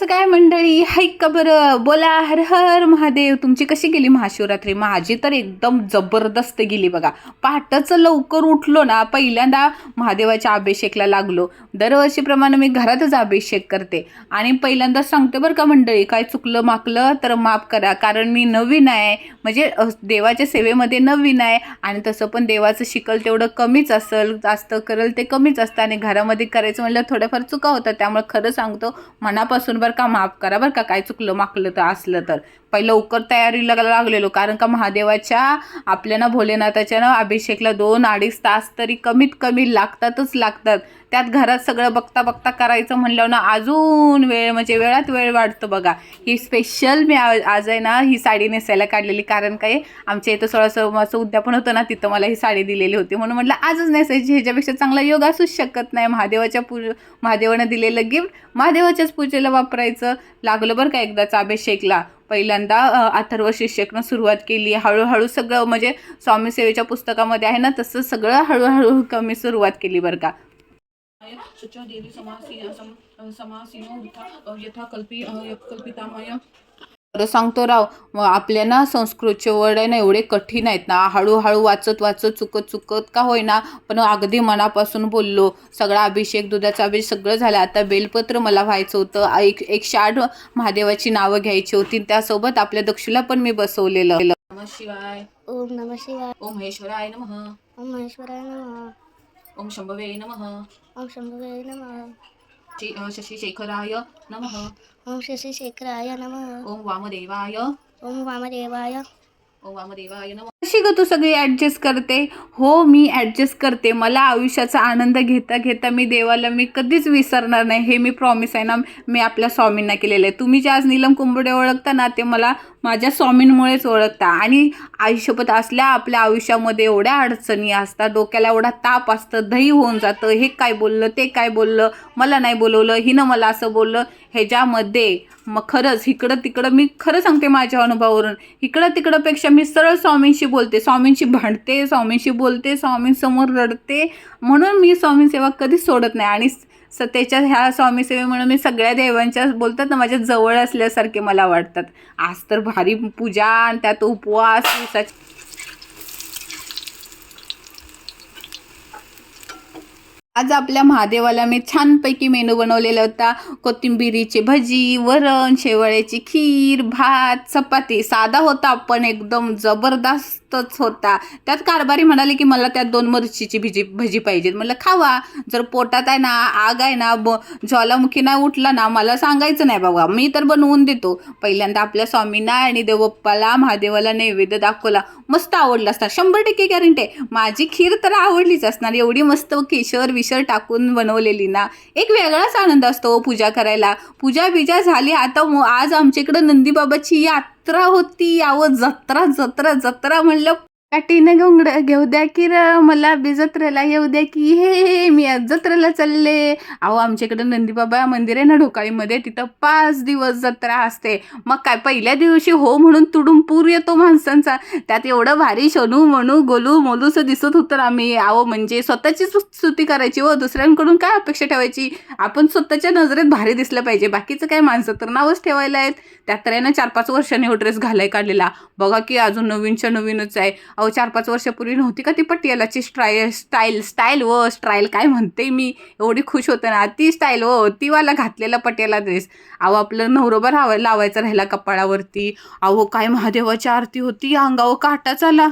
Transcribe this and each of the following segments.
असं काय मंडळी हाईक का बरं? बोला हर हर महादेव. तुमची कशी गेली महाशिवरात्री? माझी तर एकदम जबरदस्त गेली बघा. पहाटचं लवकर उठलो ना पहिल्यांदा महादेवाच्या अभिषेकला लागलो. दरवर्षीप्रमाणे मी घरातच अभिषेक करते. आणि पहिल्यांदा सांगते बरं का मंडळी काय चुकलं माकलं तर माफ करा. कारण मी नवीन आहे. म्हणजे देवाच्या सेवेमध्ये नवीन आहे. आणि तसं पण देवाचं शिकल तेवढं कमीच असेल जास्त करेल ते कमीच असतं. आणि घरामध्ये करायचं म्हणलं थोड्याफार चुका होतात. त्यामुळे खरं सांगतो मनापासून बरं बरं का माफ करा बरं का काय चुकलं माकलं तर असलं तर. पहिलं लवकर तयारीला लागलेलो कारण का महादेवाच्या आपल्या ना भोलेनाथाच्या ना अभिषेकला दोन अडीच तास तरी कमीत कमी लागतातच लागतात. त्यात घरात सगळं बघता बघता करायचं म्हणल्यावर ना अजून वेळ म्हणजे वेळात वेळ वाढतो बघा. ही स्पेशल मी आज आहे ना ही साडी नेसायला काढलेली. कारण काय आमच्या इथं सोळा सोमाचं उद्यापन होतं ना तिथं मला ही साडी दिलेली होती. म्हणून म्हटलं आजच नेसायची. ह्याच्यापेक्षा चांगला योग असूच शकत नाही. महादेवाच्या पू महादेवानं दिलेलं गिफ्ट महादेवाच्याच पूजेला वापरायचं. लागलं बरं का एकदाच अभिषेकला. पहिल्यांदा अथर्व शिक्षकनं सुरुवात केली. हळूहळू सगळं म्हणजे स्वामी सेवेच्या पुस्तकामध्ये आहे ना तसं सगळं हळूहळू कमी सुरुवात केली बरं का. शुचा देवी समासी समासीनो यथा यथा कल्पी कल्पितामय. खरं सांगतो राव आपल्या ना संस्कृतचे वर्ड आहे ना एवढे कठीण आहेत ना. हळूहळू वाचत वाचत चुकत चुकत का होईना पण अगदी मनापासून बोललो. सगळा अभिषेक दुधाचा अभिषेक सगळं झालं. आता बेलपत्र मला व्हायचं होतं. एक एकशे आठ महादेवाची नावं घ्यायची होती. त्यासोबत आपल्या दक्षिला पण मी बसवलेलं. नमः शिवाय. ओम नमः शिवाय. ओम महेश्वराय नमः. ओम महेश्वराय नमः. ओम शंभवे नमः. नमः। शि- अ, शशिशेखराय नमः। ओम शशिशेखराय नमः। ओम वामदेवाय। ओम वामदेवाय। ओम वामदेवाय नमः। कशी ग तू सगळी ॲडजस्ट करते? हो मी ॲडजस्ट करते. मला आयुष्याचा आनंद घेता घेता मी देवाला मी कधीच विसरणार नाही. हे मी प्रॉमिस आहे ना मी आपल्या स्वामींना केलेलं आहे. तुम्ही जे आज नीलम कुंबडे ओळखता ना ते मला माझ्या स्वामींमुळेच ओळखता. आणि आयुष्यपत असल्या आपल्या आयुष्यामध्ये एवढ्या अडचणी असतात डोक्याला एवढा ताप असतं दही होऊन जातं हे काय बोललं ते काय बोललं मला नाही बोलवलं हिनं मला असं बोललं ह्याच्यामध्ये मग खरंच इकडं तिकडं मी खरं सांगते माझ्या अनुभवावरून. इकडं तिकडंपेक्षा मी सरळ स्वामींशी बोल बोलते स्वामींशी भांडते स्वामींशी बोलते स्वामींसमोर रडते. म्हणून मी स्वामी सेवा कधीच सोडत नाही. आणि स ह्या स्वामी सेवेमुळे मी सगळ्या देवांच्या बोलतात ना माझ्या जवळ असल्यासारखे मला वाटतात. आज तर भारी पूजा आणि त्यात उपवास दिवसाची आज आपल्या महादेवाला मी छानपैकी मेनू बनवलेला होता. कोथिंबिरीची भजी वरण शेवळ्याची खीर भात चपाती. साधा होता पण एकदम जबरदस्तच होता. त्यात कारभारी म्हणाले की मला त्यात दोन मिरचीची भिजी भजी पाहिजेत. म्हटलं खावा. जर पोटात आहे ना आग आहे ना ब ज्वालामुखी नाही उठला ना मला सांगायचं नाही बाबा. मी तर बनवून देतो. पहिल्यांदा आपल्या स्वामींना आणि देवप्पाला महादेवाला नैवेद्य दाखवला. मस्त आवडला असणार शंभर टक्के गॅरंटी आहे. माझी खीर तर आवडलीच असणार. एवढी मस्त केशर विशर टाकून बनवलेली ना एक वेगळाच आनंद असतो हो पूजा करायला. पूजा बिजा झाली आता मो- आज आमच्याकडं नंदीबाबाची यात्रा होती यावं जत्रा जत्रा जत्रा म्हणलं काठीनं घेऊन घेऊ द्या की र मला बी जत्रेला येऊ द्या की हे मी आज जत्रेला चालले. अहो आमच्याकडे नंदीबाबा मंदिर आहे ना ढोकाळीमध्ये. तिथं पाच दिवस जत्रा असते. मग काय पहिल्या दिवशी हो म्हणून तुडून पूर येतो माणसांचा. त्यात एवढं भारी शनू म्हणू गोलू मोलूसं दिसत होतं ना आम्ही. अहो म्हणजे स्वतःची स्तुती करायची व दुसऱ्यांकडून काय अपेक्षा ठेवायची? आपण स्वतःच्या नजरेत भारी दिसलं पाहिजे. बाकीचं काय माणसं तर नावच ठेवायला आहेत. त्यात तर आहे ना चार पाच वर्षांनी हो ड्रेस घालाय काढलेला. बघा की अजून नवीनच्या नवीनच आहे. अहो चार पाच वर्षापूर्वी नव्हती का ती पटियालाची स्ट्राय स्टाईल स्टाईल व स्टाईल काय म्हणते मी? एवढी खुश होते ना. ती स्टाईल व तीवाला घातलेला पटियाला ड्रेस अहो आपलं नवरोबर हवा लावायचा राहिला कपाळावरती. अहो काय महादेवाची आरती होती अंगावर काटाच आला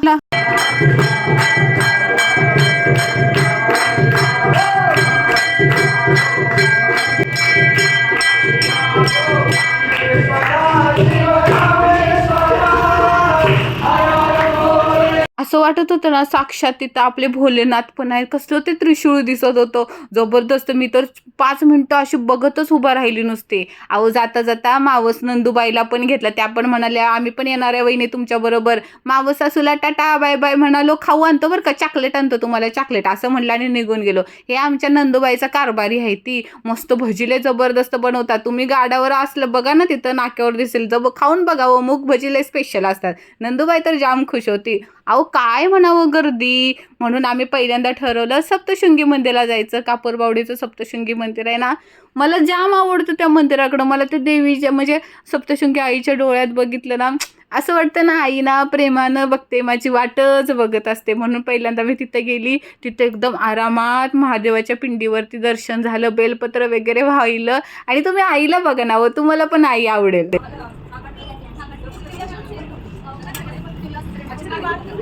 वाटत होतं ना साक्षात तिथं आपले भोलेनाथ पण आहेत. कसलं ते त्रिशूळ दिसत होतं. जबरदस्त मी तर पाच मिनटं अशी बघतच उभा राहिली नुसते. अहो जाता जाता मावस नंदुबाईला पण घेतलं. त्या पण म्हणाल्या आम्ही पण येणार आहे वहिनी तुमच्याबरोबर मावस असुला टाटा बाय बाय म्हणालो खाऊ आणतो बरं का चॉकलेट आणतो तुम्हाला चॉकलेट. असं म्हणलं आणि निघून गेलो. हे आमच्या नंदुबाईचा कारभारी आहे ती. मस्त भजीले जबरदस्त बनवतात तुम्ही गाड्यावर असलं बघा ना तिथं नाक्यावर दिसेल. जब खाऊन बघावं हो मूग भजीले स्पेशल असतात. नंदुबाई तर जाम खुश होती. अहो काय म्हणावं गर्दी? म्हणून आम्ही पहिल्यांदा ठरवलं सप्तशृंगी मंदिराला जायचं. कापूरबावडीचं सप्तशृंगी मंदिर आहे ना? मला जाम आवडतं त्या मंदिराकडं. मला ते देवीच्या म्हणजे सप्तशृंगी आईच्या डोळ्यात बघितलं ना असं वाटतं ना आई ना प्रेमानं बघते माझी वाटच बघत असते. म्हणून पहिल्यांदा मी तिथे गेली. तिथे एकदम आरामात महादेवाच्या पिंडीवरती दर्शन झालं बेलपत्र वगैरे व्हायलं आणि तुम्ही आईला बघा ना व तुम्हाला पण आई आवडेल.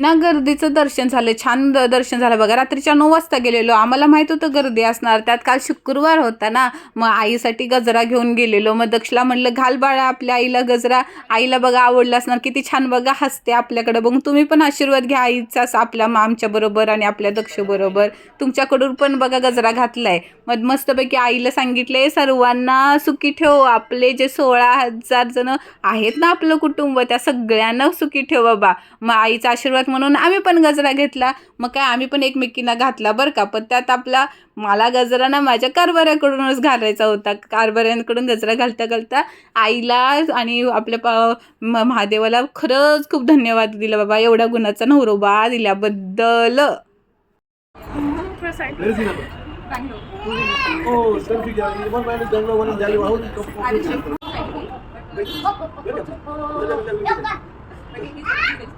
ना गर्दीचं दर्शन झालं छान दर्शन झालं. बघा रात्रीच्या नऊ वाजता गेलेलो. आम्हाला माहीत होतं गर्दी असणार. त्यात काल शुक्रवार होता ना. मग आईसाठी गजरा घेऊन गेलेलो. मग दक्षला म्हणलं घाल बाळा आपल्या आईला गजरा. आईला बघा आवडला असणार. किती छान बघा हसते आपल्याकडं. बघून तुम्ही पण आशीर्वाद घ्या आईचाच आपल्या आमच्याबरोबर आणि आपल्या दक्षबरोबर तुमच्याकडून पण बघा गजरा घातलाय. मग मस्तपैकी आईला सांगितले सर्वांना सुखी ठेव. आपले जे सोळा हजार जण आहेत ना आपलं कुटुंब त्या सगळ्यांना सुखी ठेव बाबा. मग आईचा आशीर्वाद म्हणून आम्ही पण गजरा घेतला. मग काय आम्ही पण एकमेकींना घातला बरं का. पण त्यात आपला मला गजरा ना माझ्या कारभाऱ्याकडूनच घालायचा होता. कारभाऱ्यांकडून गजरा घालता घालता आईला आणि आपल्या प महादेवाला खरंच खूप धन्यवाद दिला बाबा. एवढ्या गुणाचा नवरोबा दिल्याबद्दल. Nah.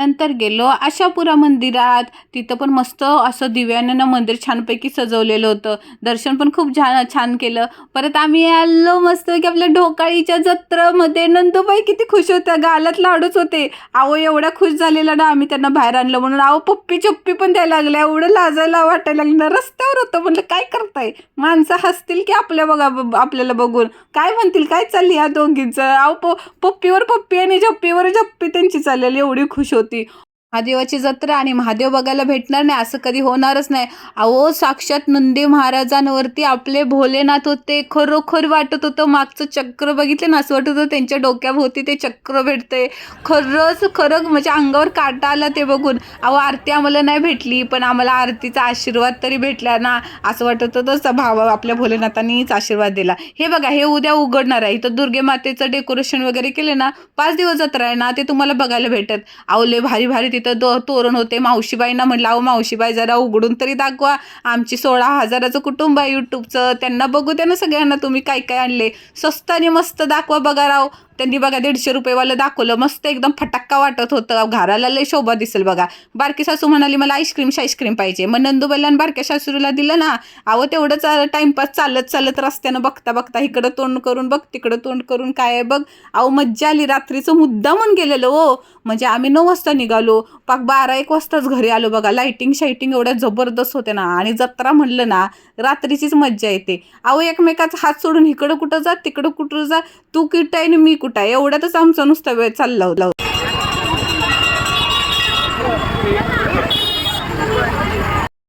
नंतर गेलो आशापुरा मंदिरात. तिथं पण मस्त असं दिव्यानं ना मंदिर छानपैकी सजवलेलं होतं. दर्शन पण खूप छान छान केलं. परत आम्ही आलो मस्त की आपल्या ढोकाळीच्या जत्रामध्ये. नंदुबाई किती खुश होत्या. गालात लाडूच होते. आहो एवढ्या खुश झालेला ना आम्ही त्यांना बाहेर आणलं म्हणून. आहो पप्पी चप्पी पण द्यायला लागल्या एवढं लाजायला वाटायला लागलं. रस्त्यावर होतं म्हणलं काय करताय? माणसं हसतील की आपल्या बघा ब- आपल्याला बघून. काय म्हणतील? काय चालली या दोघींचं? प पप्पीवर पप्पी आणि झप्पीवर झप्पी त्यांची चाललेली एवढी खुश होती. महादेवाची जत्रा आणि महादेव बघायला भेटणार नाही असं कधी होणारच नाही. अहो साक्षात नंदी महाराजांवरती आपले भोलेनाथ होते खरोखर वाटत होतं मागचं चक्र बघितलं ना असं वाटत होतं त्यांच्या डोक्याभोवती ते चक्र भेटतंय. खरंच खरं म्हणजे अंगावर काटा आला ते बघून. अहो आरती आम्हाला नाही भेटली पण आम्हाला आरतीचा आशीर्वाद तरी भेटला ना असं वाटत होतं स- भाव आपल्या भोलेनाथांनीच आशीर्वाद दिला. हे बघा हे उद्या उघडणार आहे. इथं दुर्गे मातेचं डेकोरेशन वगैरे केले ना पाच दिवस जत्रा आहे ना ते तुम्हाला बघायला भेटत. अहो लय भारी भारी तिथं दो तोरण होते. मावशीबाईंना म्हटलं अहो मावशीबाई जरा उघडून तरी दाखवा. आमची सोळा हजाराचं कुटुंब आहे यूट्यूबचं. त्यांना बघू द्या ना सगळ्यांना तुम्ही काय काय आणले. स्वस्त आणि मस्त दाखवा बघा राव. त्यांनी बघा दीडशे रुपयेवालं दाखवलं. मस्त एकदम फटाक्का वाटत होतं. घराला लय शोभा दिसेल बघा. बारकी सासू म्हणाली मला आईस्क्रीम शाईस्क्रीम पाहिजे. मग नंदुबाईला बारक्या सासूला दिलं ना अहो तेवढंच टाइमपास चालत चालत रस्त्यानं बघता बघता इकडं तोंड करून बघ तिकडं तोंड करून काय आहे बघ. अहो मज्जा आली. रात्रीचं मुद्दा म्हणून गेलेलो हो. म्हणजे आम्ही नऊ वाजता निघालो. पाक बारा एक वाजताच घरी आलो बघा. लाईटिंग शाईटिंग एवढ्या जबरदस्त होते ना. आणि जत्रा म्हणलं ना रात्रीचीच मज्जा येते. अहो एकमेकाचा हात सोडून इकडं कुठं जा तिकडं कुठं जा. तू कुठं आहे मी कुठं आहे. एवढ्यातच आमचा नुसता वेळ चालला होता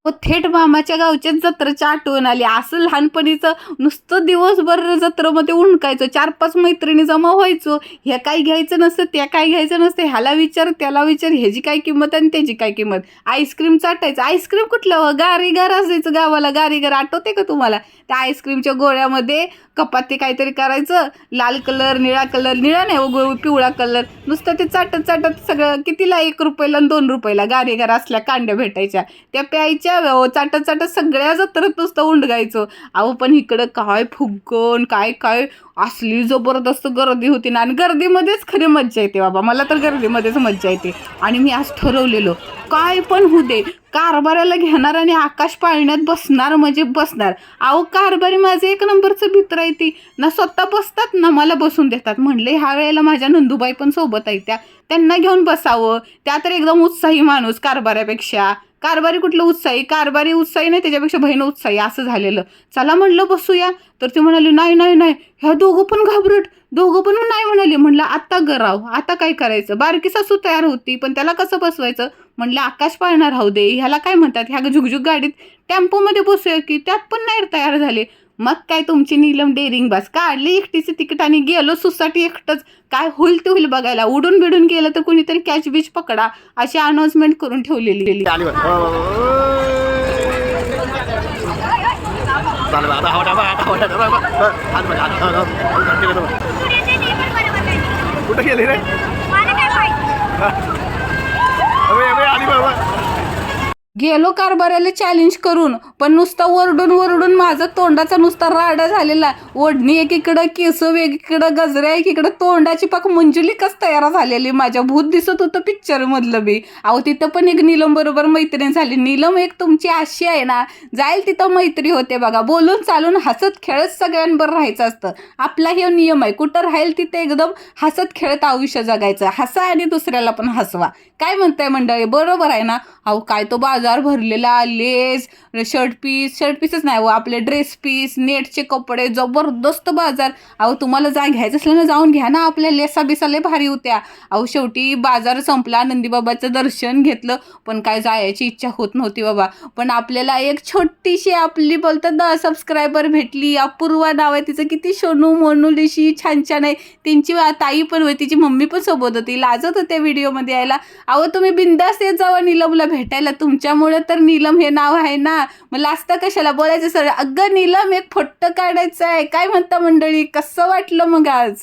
व थेट मामाच्या गावच्या जत्रेच्या आठवण आली. असं लहानपणीचं नुसतं दिवसभर जत्रेमध्ये उणकायचं चार पाच मैत्रिणी जमा व्हायचो. ह्या काय घ्यायचं नसतं त्या काय घ्यायचं नसतं ह्याला विचार त्याला विचार ह्याची काय किंमत आणि त्याची काय किंमत? आईस्क्रीम चाटायचं. आईस्क्रीम कुठलं हो? गारीगार असायचं गावाला. गारीगार आठवते का तुम्हाला? त्या आईस्क्रीमच्या गोळ्यामध्ये कपाती काहीतरी करायचं. लाल कलर निळा कलर निळा नाही हो, पिवळा कलर. नुसतं ते चाटत चाटत सगळं कितीला एक रुपयाला आणि दोन रुपयाला गारीगार असल्या कांड्या भेटायच्या. त्या प्यायच्या अहो, चाटत चाटत सगळ्या जत्रत नुसतं उलगायचं अहो पण इकडं काय फुगण काय काय असली जबरदस्त गर्दी होती ना. आणि गर्दीमध्येच खरी मज्जा येते बाबा. मला तर गर्दीमध्येच मज्जा येते. आणि मी आज ठरवलेलो काय पण होऊ दे. कारभाराला घेणार आणि आकाश पाळण्यात बसणार म्हणजे बसणार. अहो कारभारी माझे एक नंबरचं भित्र आहे ती. ना स्वतः बसतात ना मला बसून देतात. म्हणले ह्या वेळेला माझ्या नंदूबाई पण सोबत आहे त्या. त्यांना घेऊन बसावं. त्या तर एकदम उत्साही माणूस कारभारापेक्षा. कारभारी कुठलं उत्साही? कारभारी उत्साही नाही त्याच्यापेक्षा बहीण उत्साही असं झालेलं. चला म्हणलं बसूया. तर ती म्हणाली नाही नाही नाही. ह्या दोघं पण घाबरट. दोघं पण नाही म्हणाले. म्हणलं आत्ता गराव आता काय करायचं? बारकी सासू तयार होती पण त्याला कसं बसवायचं? म्हणलं आकाश पाळणार राहू दे. ह्याला काय म्हणतात? ह्या झुकझुक गाडीत टेम्पोमध्ये बसूया की त्यात पण नाही तयार झाले. मग काय तुमची नीलम डेअरिंग बस काढली एकटीचे तिकीट आणि गेलो सुसाठी एकटंच. काय होईल ते होईल बघायला. उडून बिडून गेलं तर कोणीतरी कॅच बीच पकडा अशी अनाउन्समेंट करून ठेवलेली. कुठे गेली रे अबे अबे आली बरोबर गेलो कारभाराला चॅलेंज करून पण नुसता वरडून वरडून माझा तोंडाचा नुसता राडा झालेला ओढणी एकीकडं केस वेगळीकडं गजऱ्या एकीकडं तोंडाची पाक मंजुलिकच तयार झालेली माझ्या. भूत दिसत होतं पिक्चर मधलं बी. अहो तिथं पण एक नीलम बरोबर मैत्रीण झाली. नीलम एक तुमची आशी आहे ना जाईल तिथं मैत्री होते बघा. बोलून चालून हसत खेळत सगळ्यांबरोबर राहायचं असतं. आपला हे नियम आहे कुठं राहील तिथे एकदम हसत खेळत आयुष्य जगायचं. हसा आणि दुसऱ्याला पण हसवा. काय म्हणताय मंडळी? बरोबर आहे ना? अहो काय तो बाजार भरलेला लेस शर्ट पीस शर्ट पीसच नाही व आपले ड्रेस पीस नेटचे कपडे जबरदस्त बाजार. अहो तुम्हाला जा घ्यायचं असलं ना जाऊन घ्या ना आपल्या लेसा बिसाले भारी होत्या. अहो शेवटी बाजार संपला नंदीबाबाचं दर्शन घेतलं पण काय जायची इच्छा होत नव्हती बाबा. पण आपल्याला एक छोटीशी आपली बोलतात ना सबस्क्रायबर भेटली. अपूर्वा नाव आहे तिचं किती सोनू मोनूलीशी छान छान आहे. त्यांची ताई पण होती तिची मम्मी पण सोबत होती. लाजत होत्या व्हिडिओमध्ये यायला. अहो तुम्ही बिंदास येत जावा निलमला भेटायला. तुमच्या त्यामुळे तर नीलम हे नाव आहे ना. मग लाजता कशाला बोलायचं? सर अगं नीलम एक फोटो काढायचं आहे काय म्हणता मंडळी? कसं वाटलं मग आज?